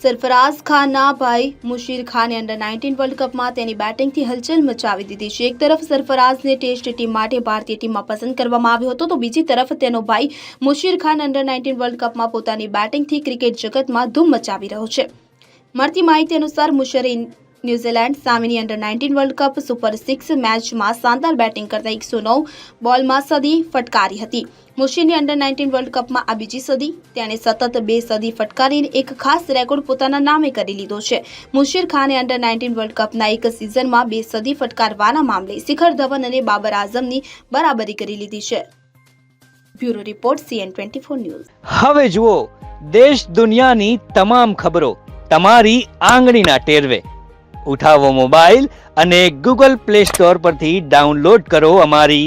સરફરાઝ ખાનના ભાઈ મુશીર ખાને અંડર નાઇન્ટીન વર્લ્ડ કપમાં તેની બેટિંગથી હલચલ મચાવી દીધી છે. એક તરફ સરફરાઝને ટેસ્ટ ટીમ માટે ભારતીય ટીમમાં પસંદ કરવામાં આવ્યો હતો, તો બીજી તરફ તેનો ભાઈ Musheer Khan under nineteen world કપમાં પોતાની બેટિંગથી ક્રિકેટ જગતમાં ધૂમ મચાવી રહ્યો છે. મળતી માહિતી અનુસાર મુશરે ન્યૂઝીલેન્ડ સામેની under nineteen world cup super six મેચમાં શાનદાર બેટિંગ કરતા એકસો નવ બોલમાં સદી ફટકારી હતી. મુશીરની અંડર નાઇન્ટીન વર્લ્ડ કપમાં આ બીજી સદી. તેણે સતત બે સદી ફટકારીને એક ખાસ રેકોર્ડ પોતાના નામે કરી લીધો છે. મુશીર ખાને અંડર નાઇન્ટીન વર્લ્ડ કપના એક સિઝનમાં બે સદી ફટકારવાના મામલે શિખર ધવન અને બાબર આઝમની બરાબરી કરી લીધી છે. Bureau report CN twenty four news. હવે જુઓ, દેશ દુનિયાની તમામ ખબરો તમારી આંગળીના ટેરવે. ઉઠાવો મોબાઈલ અને ગૂગલ પ્લે સ્ટોર પરથી ડાઉનલોડ કરો અમારી